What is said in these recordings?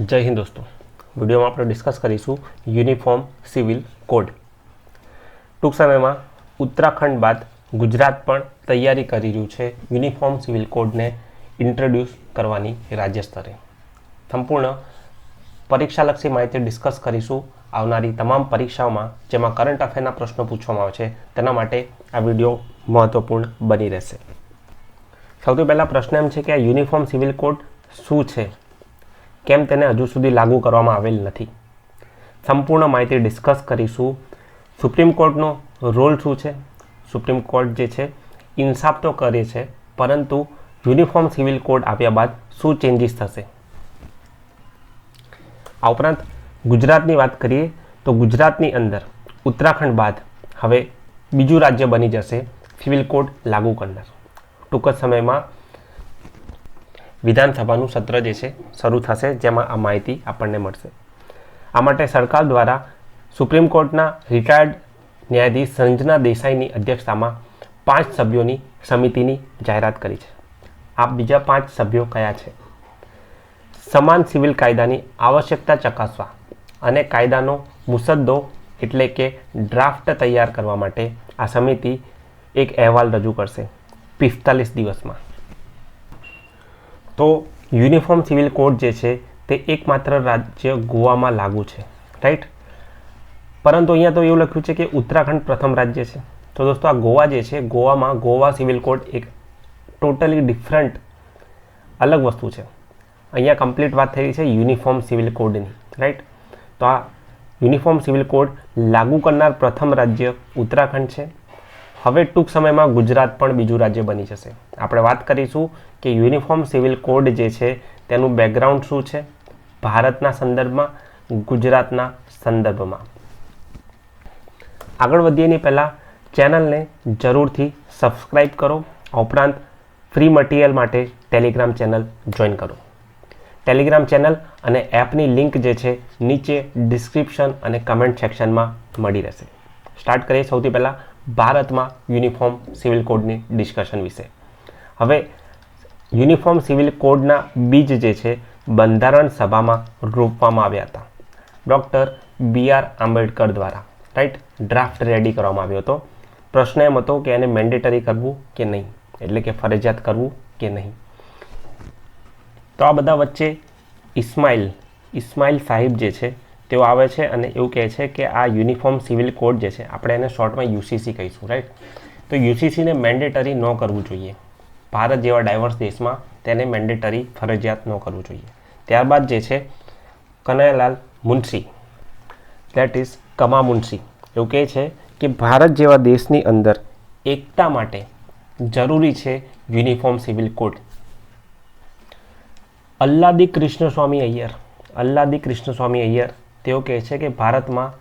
જય હિન્દ દોસ્તો. વિડીયોમાં આપણે ડિસ્કસ કરીશું યુનિફોર્મ સિવિલ કોડ ટૂંક સમયમાં ઉત્તરાખંડ બાદ ગુજરાત પણ તૈયારી કરી રહ્યું છે યુનિફોર્મ સિવિલ કોડને ઇન્ટ્રોડ્યુસ કરવાની રાજ્ય સ્તરે. સંપૂર્ણ પરીક્ષાલક્ષી માહિતી ડિસ્કસ કરીશું આવનારી તમામ પરીક્ષાઓમાં જેમાં કરંટ અફેરના પ્રશ્નો પૂછવામાં આવે છે તેના માટે આ વીડિયો મહત્વપૂર્ણ બની રહેશે. સૌથી પહેલાં પ્રશ્ન એમ છે કે આ યુનિફોર્મ સિવિલ કોડ શું છે? કેમ તેને હજુ સુધી લાગુ કરવામાં આવેલ નથી. સંપૂર્ણ માહિતી ડિસ્કસ કરીશું. સુપ્રીમ કોર્ટનો રોલ શું છે? સુપ્રીમ કોર્ટ જે છે, ઇન્સાફ તો કરે છે, પરંતુ યુનિફોર્મ સિવિલ કોડ આપ્યા બાદ શું ચેન્જીસ થશે? આ ઉપરાંત ગુજરાતની વાત કરીએ તો ગુજરાતની અંદર ઉત્તરાખંડ બાદ હવે બીજું રાજ્ય બની જશે સિવિલ કોડ લાગુ કરનાર. ટૂંક જ સમયમાં વિધાનસભાનું સત્ર જે છે, શરૂ થશે, જેમાં આ માહિતી આપણને મળશે. આ માટે સરકાર દ્વારા સુપ્રીમ કોર્ટના રિટાયર્ડ ન્યાયાધીશ સંજના દેસાઈની અધ્યક્ષતામાં પાંચ સભ્યોની સમિતિની જાહેરાત કરી છે. આ બીજા પાંચ સભ્યો કયા છે? સમાન સિવિલ કાયદાની આવશ્યકતા ચકાસવા અને કાયદાનો મુસદ્દો એટલે કે ડ્રાફ્ટ તૈયાર કરવા માટે આ સમિતિ એક અહેવાલ રજૂ કરશે પિસ્તાલીસ દિવસમાં. તો યુનિફોર્મ સિવિલ કોડ જે છે તે એકમાત્ર રાજ્ય ગોવામાં લાગુ છે. રાઈટ પરંતુ અહીંયા તો એવું લખ્યું છે કે ઉત્તરાખંડ પ્રથમ રાજ્ય છે. તો દોસ્તો આ ગોવા જે છે, ગોવામાં ગોવા સિવિલ કોડ એક ટોટલી ડિફરન્ટ અલગ વસ્તુ છે. અહીંયા કમ્પ્લીટ વાત થઈ છે યુનિફોર્મ સિવિલ કોડની. રાઈટ તો આ યુનિફોર્મ સિવિલ કોડ લાગુ કરનાર પ્રથમ રાજ્ય ઉત્તરાખંડ છે. હવે ટૂંક સમયમાં ગુજરાત પણ બીજું રાજ્ય બની જશે. આપણે વાત કરીશું કે યુનિફોર્મ સિવિલ કોડ જે છે, તેનું બેકગ્રાઉન્ડ શું છે? ભારતના સંદર્ભમાં, ગુજરાતના સંદર્ભમાં. આગળ વધીએની પહેલાં ચેનલને જરૂરથી સબસ્ક્રાઈબ કરો. ઉપરાંત ફ્રી મટીરિયલ માટે ટેલિગ્રામ ચેનલ જોઈન કરો. ટેલિગ્રામ ચેનલ અને એપની લિંક જે છે, નીચે ડિસ્ક્રિપ્શન અને કમેન્ટ સેક્શનમાં મળી રહેશે. સ્ટાર્ટ કરીએ સૌથી પહેલાં. ભારતમાં યુનિફોર્મ સિવિલ કોડની ડિસ્કશન વિશે. હવે, યુનિફોર્મ સિવિલ કોડના બીજ જે છે, બંધારણ સભામાં રોપવામાં આવ્યા હતા. ડૉક્ટર બી આર આંબેડકર દ્વારા, રાઈટ? ડ્રાફ્ટ રેડી કરવામાં આવ્યો હતો. પ્રશ્ન એમ હતો કે એને મેન્ડેટરી કરવું કે નહીં? એટલે કે ફરજિયાત કરવું કે નહીં? તો આ બધા વચ્ચે ઇસ્માઇલ ઇસ્માઇલ સાહેબ જે છે તેઓ આવે છે અને એવું કહે છે કે આ યુનિફોર્મ સિવિલ કોડ જે છે, આપણે એને શોર્ટમાં યુસીસી કહીશું રાઈટ તો યુસીસીને મેન્ડેટરી ન કરવું જોઈએ. ભારત જેવા ડાયવર્સ દેશમાં તેને મેન્ડેટરી ફરજિયાત ન કરવું જોઈએ. ત્યારબાદ જે છે, કનૈયાલાલ મુનશી. દેટ ઇઝ કમા મુનશી. એવું કહે છે કે ભારત જેવા દેશની અંદર એકતા માટે જરૂરી છે uniform civil code. Alladi Krishnaswamy Ayyar. Alladi Krishnaswamy Ayyar તેઓ કહે છે કે ભારતમાં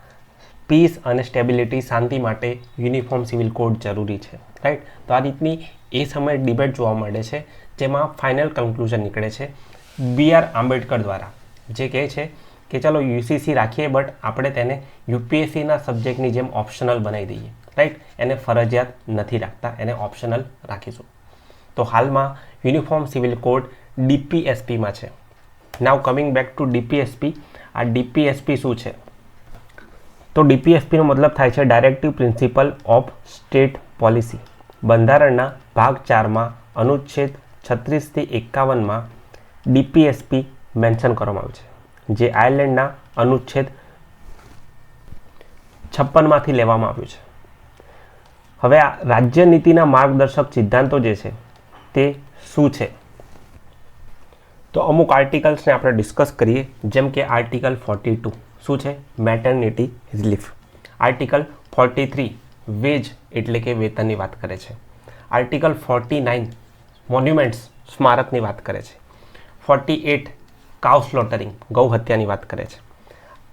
પીસ અને સ્ટેબિલિટી શાંતિ માટે યુનિફોર્મ સિવિલ કોડ જરૂરી છે રાઈટ તો આ રીતની એ સમયે ડિબેટ જોવા મળે છે, જેમાં ફાઇનલ કન્ક્લુઝન નીકળે છે બી આર આંબેડકર દ્વારા, જે કહે છે કે ચાલો યુસીસી રાખીએ બટ આપણે તેને યુપીએસસીના સબ્જેક્ટની જેમ ઓપ્શનલ બનાવી દઈએ રાઈટ એને ફરજિયાત નથી રાખતા, એને ઓપ્શનલ રાખીશું. તો હાલમાં યુનિફોર્મ સિવિલ કોડ ડીપીએસપીમાં છે. Now coming back to DPSP આ ડીપીએસપી શું છે? તો ડીપીએસપીનો મતલબ થાય છે directive principle of state policy બંધારણના ભાગ ચારમાં અનુચ્છેદ છત્રીસથી એકાવનમાં ડીપીએસપી મેન્શન કરવામાં આવ્યું છે, જે આયર્લેન્ડના અનુચ્છેદ છપ્પનમાંથી લેવામાં આવ્યું છે. હવે આ રાજ્ય નીતિના માર્ગદર્શક સિદ્ધાંતો જે છે તે શું છે? તો અમુક આર્ટિકલ્સને આપણે ડિસ્કસ કરીએ, જેમ કે આર્ટિકલ ફોર્ટી ટુ શું છે? Maternity relief article forty three wage એટલે કે વેતનની વાત કરે છે. આર્ટિકલ ફોર્ટી નાઇન મોન્યુમેન્ટ્સ સ્મારકની વાત કરે છે. ફોર્ટી એટ કાઉ સ્લોટરિંગ ગૌ હત્યાની વાત કરે છે.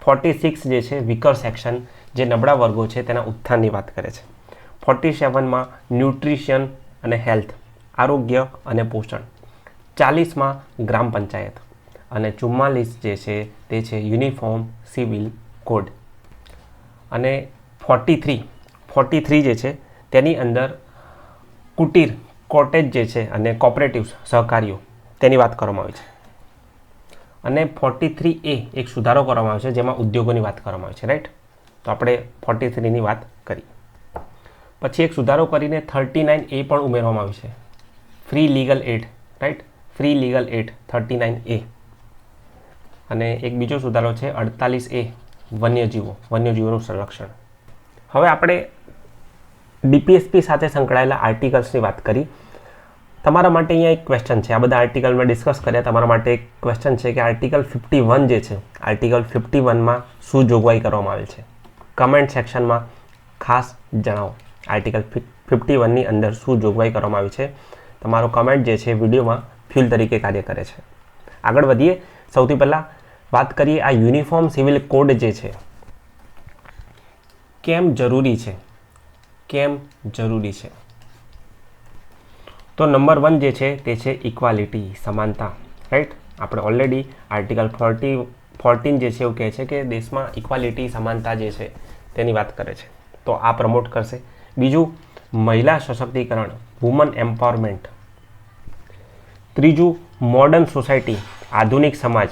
ફોર્ટી સિક્સ જે છે વિકર સેક્શન જે નબળા વર્ગો છે, તેના ઉત્થાનની વાત કરે છે. ફોર્ટી સેવનમાં ન્યુટ્રિશન અને હેલ્થ આરોગ્ય અને પોષણ. ચાલીસમાં ગ્રામ પંચાયત. અને ચુમ્માલીસ જે છે, તે છે યુનિફોર્મ સિવિલ કોડ. અને ફોર્ટી થ્રી ફોર્ટી થ્રી જે છે, તેની અંદર કુટીર, કોટેજ જે છે અને કોપરેટિવ્સ, સહકારીઓ, તેની વાત કરવામાં આવી છે. અને ફોર્ટી થ્રી એ એક સુધારો કરવામાં આવ્યો છે, જેમાં ઉદ્યોગોની વાત કરવામાં આવી છે રાઈટ તો આપણે ફોર્ટી થ્રીની વાત કરી. પછી એક સુધારો કરીને થર્ટી નાઇન એ પણ ઉમેરવામાં આવ્યું છે. Free legal aid right free legal aid thirty nine A અને એક બીજો સુધારો છે અડતાલીસ એ વન્યજીવો, વન્યજીવોનું સંરક્ષણ. હવે આપણે ડીપીએસપી સાથે સંકળાયેલા આર્ટિકલ્સની વાત કરી. તમારા માટે અહીંયા એક ક્વેશ્ચન છે. આ બધા આર્ટિકલ મેં ડિસ્કસ કર્યા. તમારા માટે એક ક્વેશ્ચન છે કે આર્ટિકલ ફિફ્ટી વન જે છે આર્ટિકલ ફિફ્ટી વનમાં શું જોગવાઈ કરવામાં આવેલ છે? કમેન્ટ સેક્શનમાં ખાસ જણાવો. આર્ટિકલ ફિફ્ટી વનની અંદર શું જોગવાઈ કરવામાં આવી છે? તમારો કમેન્ટ જે છે વિડીયોમાં ફ્યુલ તરીકે કાર્ય કરે છે. આગળ વધીએ, સૌથી પહેલાં વાત કરીએ આ યુનિફોર્મ સિવિલ કોડ જે છે. કેમ જરૂરી છે? કેમ જરૂરી છે? તો નંબર વન જે છે તે છે ઇક્વાલિટી સમાનતા રાઈટ આપણે ઓલરેડી આર્ટિકલ ફોર્ટી ફોર્ટીન જે છે એવું કહે છે કે દેશમાં ઇક્વાલિટી સમાનતા જે છે તેની વાત કરે છે. તો આ પ્રમોટ કરશે. બીજું, મહિલા સશક્તિકરણ વુમન એમ્પાવરમેન્ટ ત્રીજું મોડર્ન સોસાયટી આધુનિક સમાજ.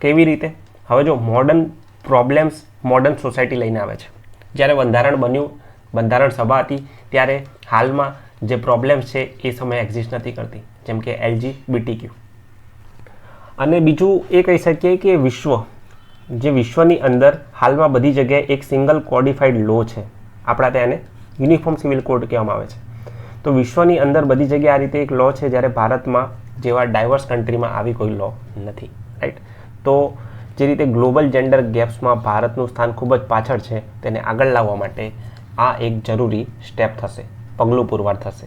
કેવી રીતે? હવે જો મોડર્ન પ્રોબ્લેમ્સ મોડર્ન સોસાયટી લઈને આવે છે. જ્યારે બંધારણ બન્યું, બંધારણ સભા હતી, ત્યારે હાલમાં જે પ્રોબ્લેમ્સ છે, એ સમયે એક્ઝિસ્ટ નથી કરતી. જેમ કે એલજી બીટીક્યુ અને બીજું એ કહી શકીએ કે વિશ્વ. જે વિશ્વની અંદર હાલમાં બધી જગ્યાએ એક સિંગલ કોડિફાઈડ લો છે. આપણા ત્યાં એને યુનિફોર્મ સિવિલ કોડ કહેવામાં આવે છે. તો વિશ્વની અંદર બધી જગ્યાએ આ રીતે એક લો છે જ્યારે ભારતમાં જેવા ડાયવર્સ કન્ટ્રીમાં આવી કોઈ લો નથી રાઈટ તો જે રીતે ગ્લોબલ જેન્ડર ગેપ્સમાં ભારતનું સ્થાન ખૂબ જ પાછળ છે, તેને આગળ લાવવા માટે આ એક જરૂરી સ્ટેપ થશે, પગલું પુરવાર થશે.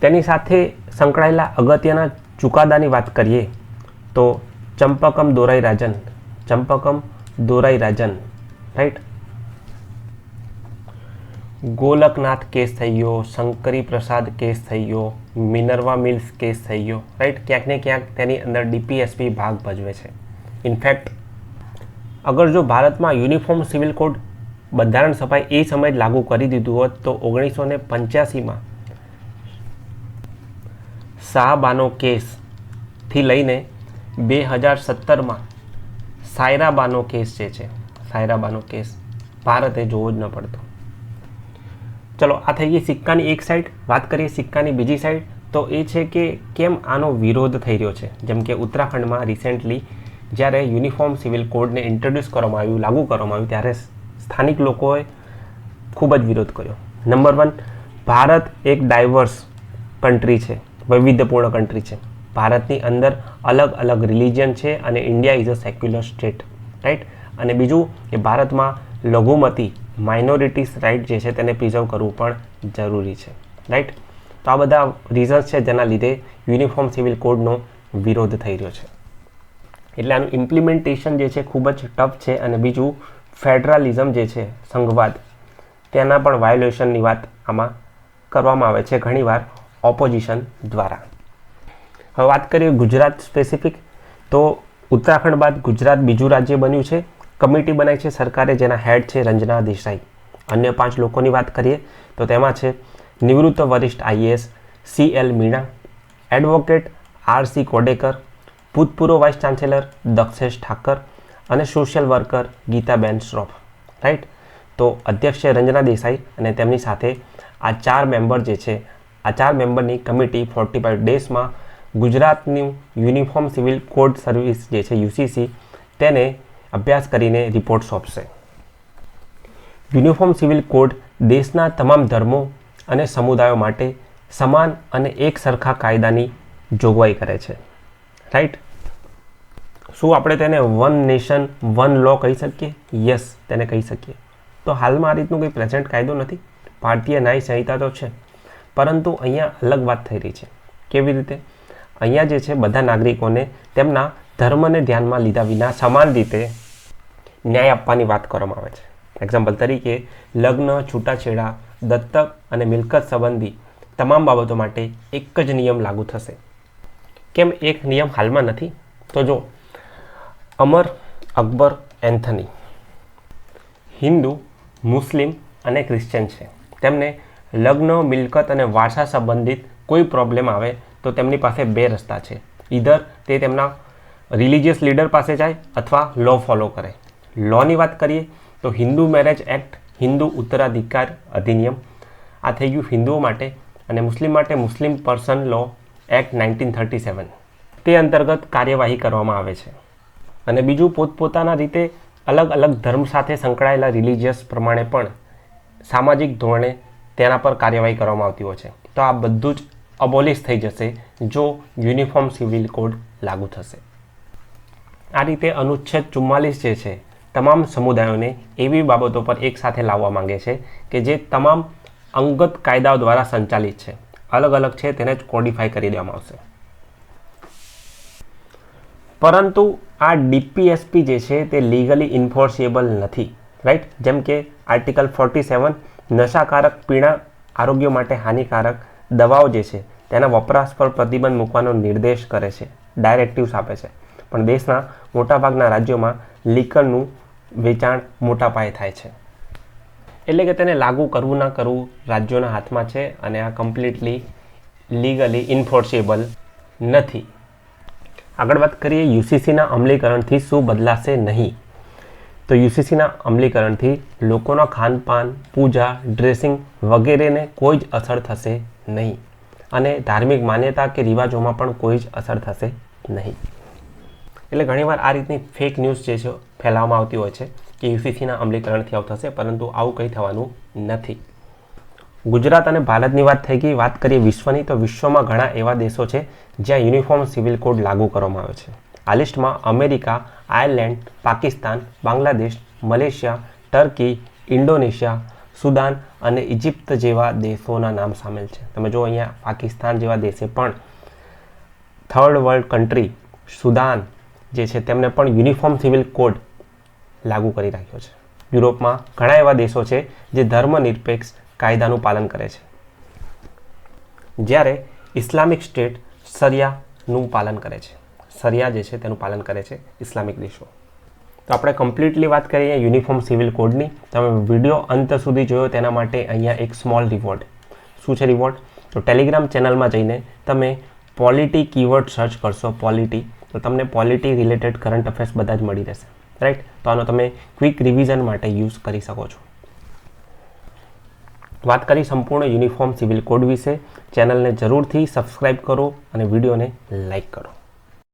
તેની સાથે સંકળાયેલા અગત્યના ચુકાદાની વાત કરીએ, તો ચંપકમ દોરાઈ રાજન, ચંપકમ દોરાઈ રાજન રાઈટ ગોલકનાથ કેસ થઈ ગયો શંકરી પ્રસાદ કેસ થઈ ગયો મિનર્વા મિલ્સ કેસ થઈ ગયો રાઈટ ક્યાંક ને ક્યાંક તેની અંદર ડીપીએસપી ભાગ ભજવે છે. ઇનફેક્ટ અગર જો ભારતમાં યુનિફોર્મ સિવિલ કોડ બંધારણ સભાએ એ સમયે લાગુ કરી દીધું હોત, તો ઓગણીસો ને પંચ્યાસીમાં શાહબાનો કેસથી લઈને બે હજાર સત્તરમાં સાયરાબાનો કેસ જે છે, સાયરાબાનો કેસ ભારતે જોવો જ ન પડતો. ચલો, આ થઈ ગઈ સિક્કાની એક સાઈડ વાત કરીએ સિક્કાની બીજી સાઈડ તો એ છે કે કેમ આનો વિરોધ થઈ રહ્યો છે? જેમ કે ઉત્તરાખંડમાં રિસેન્ટલી જ્યારે યુનિફોર્મ સિવિલ કોડને ઇન્ટ્રોડ્યુસ કરવામાં આવ્યું, લાગુ કરવામાં આવ્યું, ત્યારે સ્થાનિક લોકોએ ખૂબ જ વિરોધ કર્યો. નંબર વન ભારત એક ડાયવર્સ કન્ટ્રી છે, વૈવિધ્યપૂર્ણ કન્ટ્રી છે. ભારતની અંદર અલગ અલગ રિલિજન છે અને India is a secular state right અને બીજું કે ભારતમાં લઘુમતી માઇનોરિટીઝ રાઇટ જે છે તેને પ્રિઝર્વ કરવું પણ જરૂરી છે રાઈટ તો આ બધા રીઝન્સ છે જેના લીધે યુનિફોર્મ સિવિલ કોડનો વિરોધ થઈ રહ્યો છે. એટલે આનું ઇમ્પ્લિમેન્ટેશન જે છે ખૂબ જ ટફ છે અને બીજું ફેડરલિઝમ જે છે સંઘવાદ, તેના પણ વાયોલેશનની વાત આમાં કરવામાં આવે છે ઘણીવાર ઓપોઝિશન દ્વારા. હવે વાત કરીએ ગુજરાત સ્પેસિફિક તો ઉત્તરાખંડ બાદ ગુજરાત બીજું રાજ્ય બન્યું છે. કમિટી બનાવી છે સરકારે, જેના હેડ છે રંજના દેસાઈ. અન્ય પાંચ લોકોની વાત કરીએ, તો તેમાં છે નિવૃત્ત વરિષ્ઠ IAS C L Meena, advocate R C Kodekar, ભૂતપૂર્વ વાઇસ ચાન્સેલર દક્ષેશ ઠાકર અને social worker Gitaben Shroff. Right? તો અધ્યક્ષ છે રંજના દેસાઈ અને તેમની સાથે આ ચાર મેમ્બર જે છે, આ ચાર મેમ્બરની કમિટી ફોર્ટી ફાઇવ ડેઝમાં ગુજરાતની યુનિફોર્મ સિવિલ કોડ સર્વિસ જે છે યુસીસી, તેને અભ્યાસ કરીને રિપોર્ટ સોંપશે. યુનિફોર્મ સિવિલ કોડ દેશના તમામ ધર્મો અને સમુદાયો માટે સમાન અને એક સરખા કાયદાની જોગવાઈ કરે છે. રાઈટ શું આપણે તેને વન નેશન વન લો કહી શકીએ? યસ તેને કહી શકીએ. તો હાલમાં આ રીતનું કંઈ પ્રેઝન્ટ કાયદો નથી? ભારતીય ન્યાય સંહિતા તો છે, પરંતુ અહીંયા અલગ વાત થઈ રહી છે. કેવી રીતે? અહીંયા જે છે, બધા નાગરિકોને તેમના ધર્મને ધ્યાનમાં લીધા વિના સમાન રીતે ન્યાય આપવાની વાત કરવામાં આવે છે. એક્ઝામ્પલ તરીકે, લગ્ન, છૂટાછેડા, દત્તક અને મિલકત સંબંધી તમામ બાબતો માટે એક જ નિયમ લાગુ થશે. કેમ? એક નિયમ હાલમાં નથી. તો જો, અમર અકબર એન્થની હિન્દુ, મુસ્લિમ અને ક્રિશ્ચિયન છે. તેમને લગ્ન, મિલકત અને વારસા સંબંધિત કોઈ પ્રોબ્લેમ આવે તો તેમની પાસે બે રસ્તા છે. ઈધર તે તેમના રિલિજિયસ લીડર પાસે જાય અથવા લો ફોલો કરે. લોની વાત કરીએ તો હિન્દુ મેરેજ એક્ટ, હિન્દુ ઉત્તરાધિકાર અધિનિયમ, આ થઈ ગયું હિન્દુઓ માટે અને મુસ્લિમ માટે Muslim person law act nineteen thirty seven. તે અંતર્ગત કાર્યવાહી કરવામાં આવે છે. અને બીજું પોતપોતાના રીતે અલગ અલગ ધર્મ સાથે સંકળાયેલા રિલિજિયસ પ્રમાણે પણ સામાજિક ધોરણે તેના પર કાર્યવાહી કરવામાં આવતી હોય છે. તો આ બધું જ અબોલિશ થઈ જશે જો યુનિફોર્મ સિવિલ કોડ લાગુ થશે. આ રીતે અનુચ્છેદ ચુમ્માલીસ જે છે તમામ સમુદાયોને એવી બાબતો પર એકસાથે લાવવા માંગે છે કે જે તમામ અંગત કાયદાઓ દ્વારા સંચાલિત છે. અલગ અલગ છે, તેને જ કોડિફાઈ કરી દેવામાં આવશે. પરંતુ આ ડીપીએસપી જે છે, તે લીગલી ઇન્ફોર્સિએબલ નથી રાઈટ જેમ કે આર્ટિકલ ફોર્ટી સેવન નશાકારક પીણા આરોગ્ય માટે હાનિકારક દવાઓ જે છે, તેના વપરાશ પર પ્રતિબંધ મૂકવાનો નિર્દેશ કરે છે ડાયરેક્ટિવ્સ આપે છે. પણ દેશના મોટાભાગના રાજ્યોમાં લીકરનું વેચાણ મોટા પાયે થાય છે. એટલે કે તેને લાગુ કરવું ના કરવું રાજ્યોના હાથમાં છે અને આ કમ્પ્લીટલી લીગલી ઇન્ફોર્સેબલ નથી. આગળ વાત કરીએ યુસીસીના અમલીકરણથી શું બદલાશે નહીં. તો યુસીસીના અમલીકરણથી લોકોના ખાનપાન, પૂજા ડ્રેસિંગ વગેરેને કોઈ જ અસર થશે નહીં. અને ધાર્મિક માન્યતા કે રિવાજોમાં પણ કોઈ જ અસર થશે નહીં. એટલે ઘણીવાર આ રીતની ફેક ન્યૂઝ જે છે ફેલાવવામાં આવતી હોય છે કે યુસીસીના અમલીકરણથી આવું થશે, પરંતુ આવું કંઈ થવાનું નથી. ગુજરાત અને ભારતની વાત થઈ ગઈ, વાત કરીએ વિશ્વની, તો વિશ્વમાં ઘણા એવા દેશો છે જ્યાં યુનિફોર્મ સિવિલ કોડ લાગુ કરવામાં આવે છે. આ લિસ્ટમાં America, Ireland, Pakistan, Bangladesh, Malaysia, Turkey, Indonesia, Sudan અને ઇજિપ્ત જેવા દેશોના નામ સામેલ છે. તમે જો અહીંયા પાકિસ્તાન જેવા દેશે પણ થર્ડ વર્લ્ડ કન્ટ્રી, સુદાન જે છે, તેમને પણ યુનિફોર્મ સિવિલ કોડ લાગુ કરી રાખ્યો છે. યુરોપમાં ઘણા એવા દેશો છે જે ધર્મનિરપેક્ષ કાયદાનું પાલન કરે છે. જ્યારે ઇસ્લામિક સ્ટેટ સરિયાનું પાલન કરે છે. સરિયા જે છે તેનું પાલન કરે છે ઇસ્લામિક દેશો. તો આપણે કમ્પ્લીટલી વાત કરીએ યુનિફોર્મ સિવિલ કોડની તમે વીડિયો અંત સુધી જોયો તેના માટે અહીંયા એક સ્મોલ રિવોર્ડ શું છે રિવોર્ડ તો ટેલિગ્રામ ચેનલમાં જઈને તમે પોલિટી કીવર્ડ સર્ચ કરશો પોલિટી તો તમને પોલિટી રિલેટેડ કરંટ અફેર્સ બધા જ મળી રહેશે. રાઈટ તો આનો તમે ક્વિક રિવિઝન માટે યુઝ કરી શકો છો. વાત કરી સંપૂર્ણ યુનિફોર્મ સિવિલ કોડ વિશે. ચેનલને જરૂરથી સબસ્ક્રાઇબ કરો અને વિડીયોને લાઇક કરો.